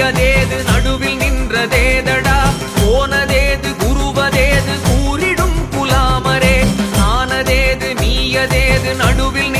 கூறியதேது நடுவில் நின்றதேதடா? போனதேது குருவதேது கூறிடும் குலாமரே. ஆனதேது நீயதேது நடுவில்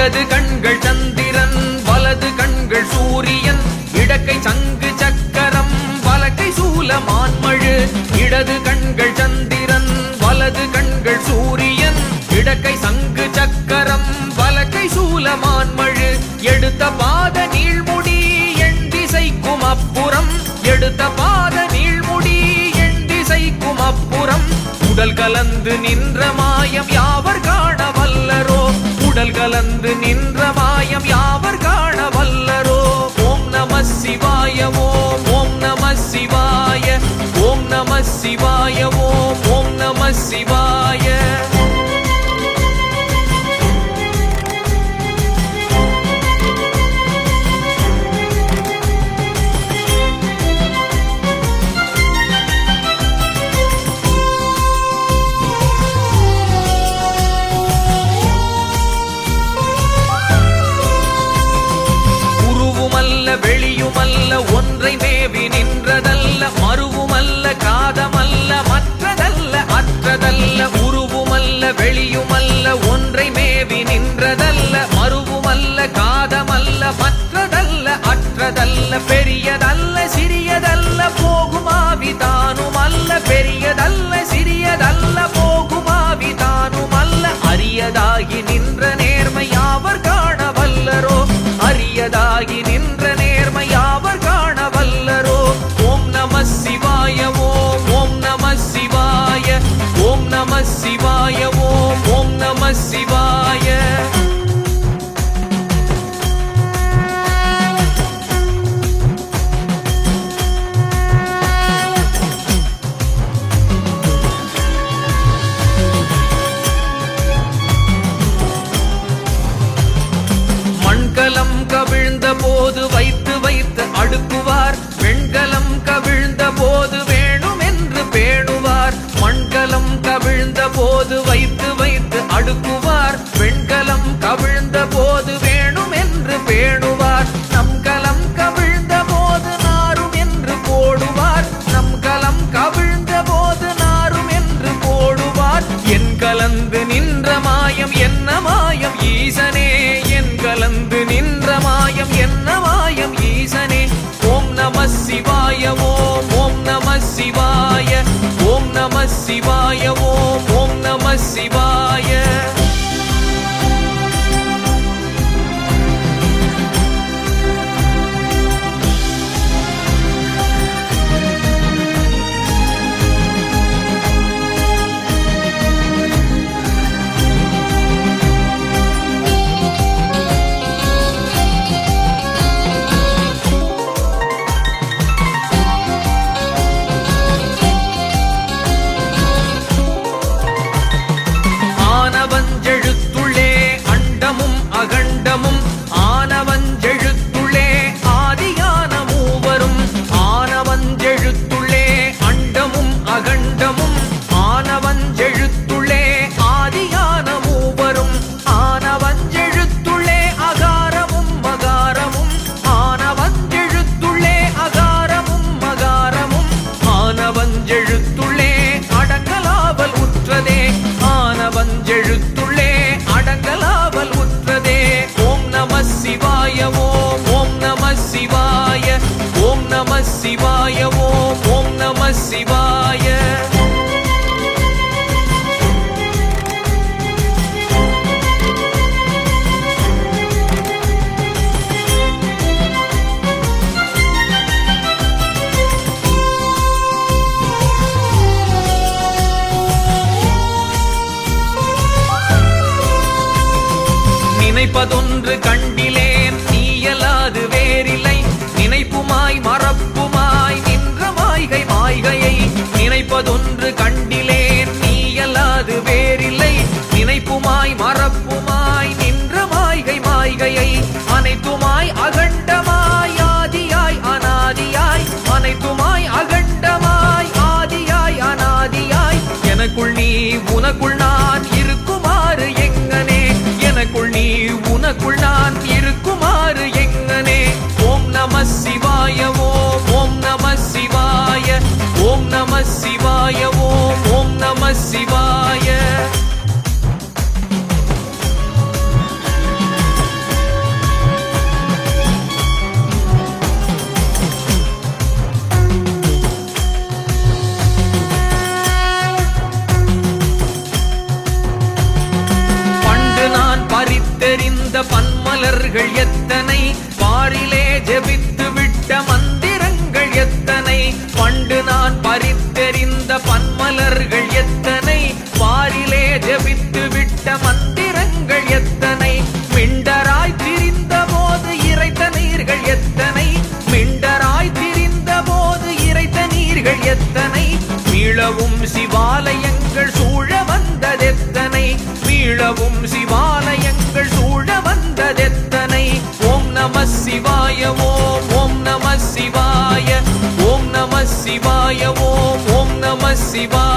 இடது கண்கள் சந்திரன் வலது கண்கள் சூரியன். இடக்கை சங்கு சக்கரம் வலக்கை சூல மான்மழு. இடது கண்கள் சந்திரன் வலது கண்கள் சூரியன். இடக்கை சங்கு சக்கரம் வலக்கை சூல மான்மழு. எடுத்த பாத நீழ்முடி எண் திசைக்கும் அப்புறம். எடுத்த பாத நீழ்முடி எண் திசைக்கும் அப்புறம். உடல் கலந்து நின்ற மாயம் யாவர் காணவா உடல் கலந்து நின்ற மாயம் யாவர் காண வல்ல தேவி நின்றதல்ல மறுவுமல்ல காதமல்ல மற்றதல்ல அற்றதல்ல பெரியதல்ல சிறியதல்ல போகுமாவி தானுமல்ல பெரியதல்ல சிறியதல்ல போகுமாவி தானுமல்ல அரியதாகி நின்ற நேர்மையாவர் காண வல்லரோ அரியதாகி நின்ற நேர்மையாவர் காண வல்லரோ ஓம் நம சிவாய ஓம் நம சிவாய ஓம் நம சிவாய ஓம் சிவாய ஈசனே ஓம் நம சிவாய ஓம் ஓம் நம சிவாய. ஓம் நம சிவாய ஓம் ஓம் நம சிவாய. மாய்கை அனைத்துமாய் அகண்டமாய் ஆதியாய் அனாதியாய். அனைத்துமாய் அகண்டமாய் ஆதியாய் அனாதியாய். எனக்குள் நீ உனக்குள் நான் இருக்குமாறு எங்கனே. எனக்குள் நீ உனக்குள் நான் இருக்குமாறு எங்கனே. ஓம் நம சிவாய ஓம் ஓம் நம சிவாய. ஓம் நம சிவாய ஓம் ஓம் நம சிவாய. மலர்கள் எத்தனை பாரிலே ஜெபித்த நம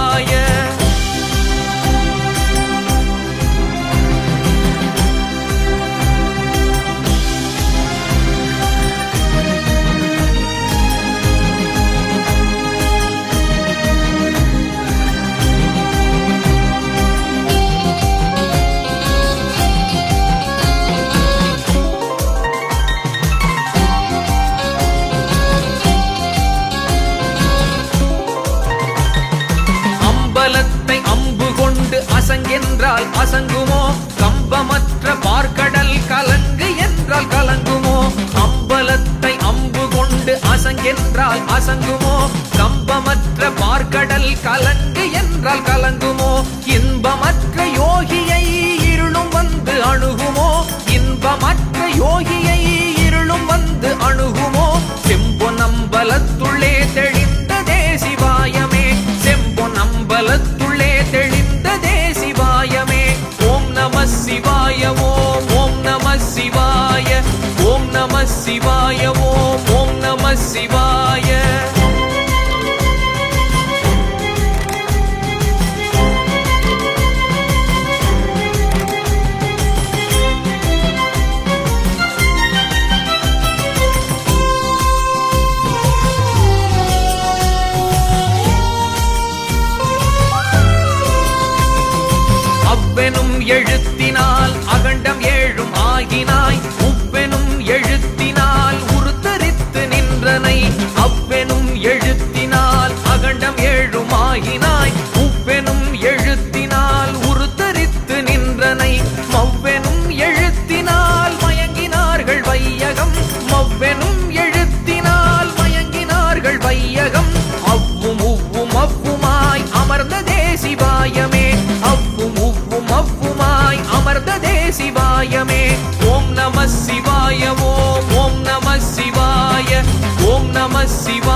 கசங்குமோ கம்பமற்ற பார்க்கடல் கலங்கு என்றால் கலங்குமோ? இன்பமற்ற யோகியை இருளும் வந்து அணுகுமோ? இன்பமற்ற யோகியை இருளும் வந்து அணுகுமோ? செம்பொன்னம்பலத்துள்ளே தெளிந்ததே சிவாயமே. செம்பொன்னம்பலத்துள்ளே தெளிந்ததே சிவாயமே. ஓம் நம சிவாய ஓம் ஓம் நம சிவாய. ஓம் நம சிவாய ஓம் ஓம் நம சிவாய. அவ்வெனும் எழுத்தினால் சிவாயமே. ஓம் நம சிவாய ஓம் ஓம் நம சிவாய ஓம் நம சிவாய.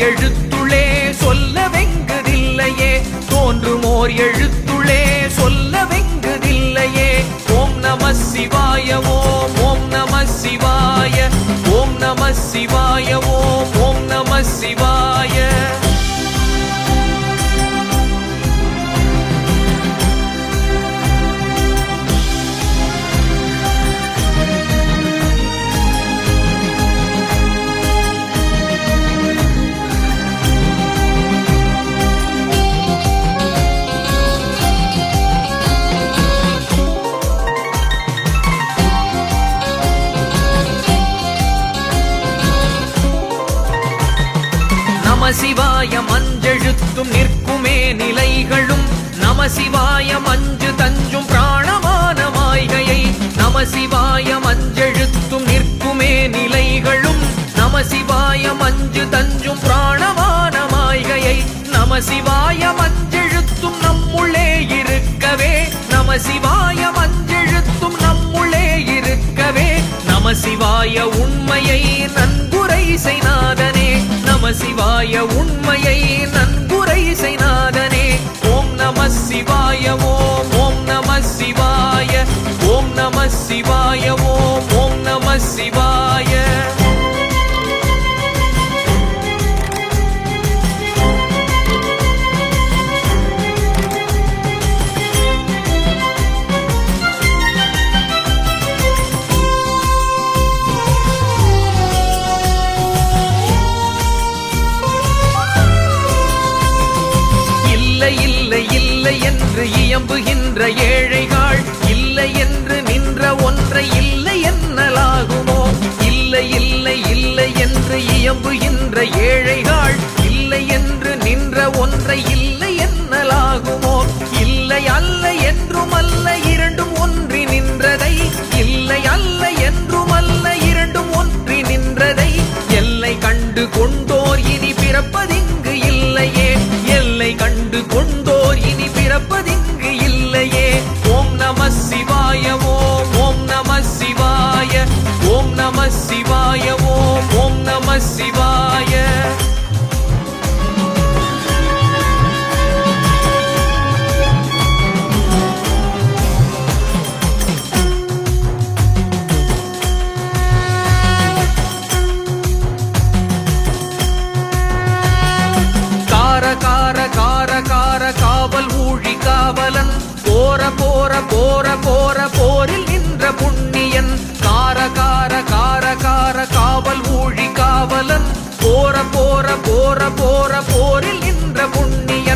எழுத்துளே சொல்ல வெங்குதில்லையே. தோன்றுமோர் எழுத்துளே சொல்ல வெங்குதில்லையே. ஓம் நம சிவாய ஓம் ஓம் நம சிவாய. ஓம் நம சிவாய ஓம் ஓம் நம சிவாய. சிவாய மஞ்செழுத்தும் நிற்குமே நிலைகளும். நம சிவாய மஞ்சு தஞ்சும் பிராணமான மாய்கையை நம சிவாய மஞ்செழுத்தும் நிற்குமே நிலைகளும். நம சிவாய மஞ்சு தஞ்சும் பிராணமான மாய்கையை நம சிவாய மஞ்செழுத்தும் நம்முள்ளே இருக்கவே. நம சிவாய மஞ்செழுத்தும் நம்முள்ளே இருக்கவே. நம சிவாய உண்மையை நன்குரை செய்தார். நம சிவாய உண்மையை நன்குரை செய்நாதனே. ஓம் நம சிவாய ஓம் ஓம் நம சிவாய. ஓம் நம சிவாய ஓம் ஓம் நம சிவாய. கொண்டோர் இனி பிறப்பதிங்கு இல்லையே. எல்லை கண்டு கொண்டோர் இனி பிறப்பதிங்கு இல்லையே. ஓம் நம சிவாய ஓம் ஓம் நம சிவாய ஓம் நம சிவாய ஓம் ஓம் நம சிவாய. காவல் காவலன். போற போற போற போற போரில் நின்ற புண்ணியன். கார கார கார கார காவல் ஊழி காவலன். போற போற போற போற போரில் நின்ற புண்ணியன்.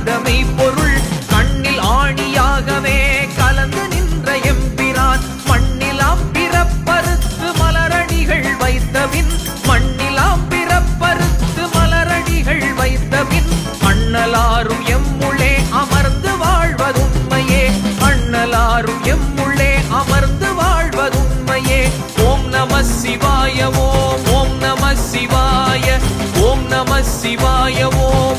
அறியொணாத மெய்ப்பொருள் கண்ணில் ஆணியாகவே கலந்து நின்ற எம்பிரான். மண்ணிலாம் பிறப்பறுத்து மலரடிகள் வைத்தபின் மண்ணிலாம் பிறப்பறுத்து மலரடிகள் வைத்தபின் அண்ணலாரும் எம்முளே அமர்ந்து வாழ்வதுண்மையே. அண்ணலாரும் எம்முள்ளே அமர்ந்து வாழ்வதுண்மையே. ஓம் நம சிவாய ஓம் ஓம் நம சிவாய ஓம் நம சிவாய ஓம்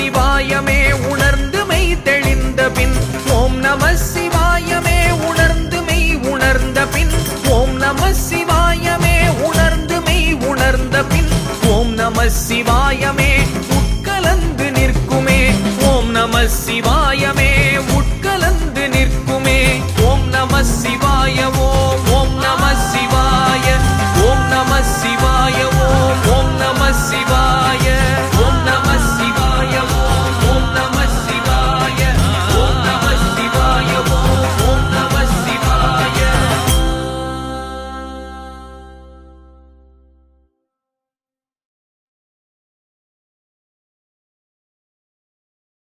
சிவாயமே உணர்ந்து மெய் தெளிந்த பின். ஓம் நம சிவாயமே உணர்ந்து மெய் உணர்ந்த பின். ஓம் நம சிவாயமே உணர்ந்து மெய் உணர்ந்த பின். ஓம் நம சிவாயமே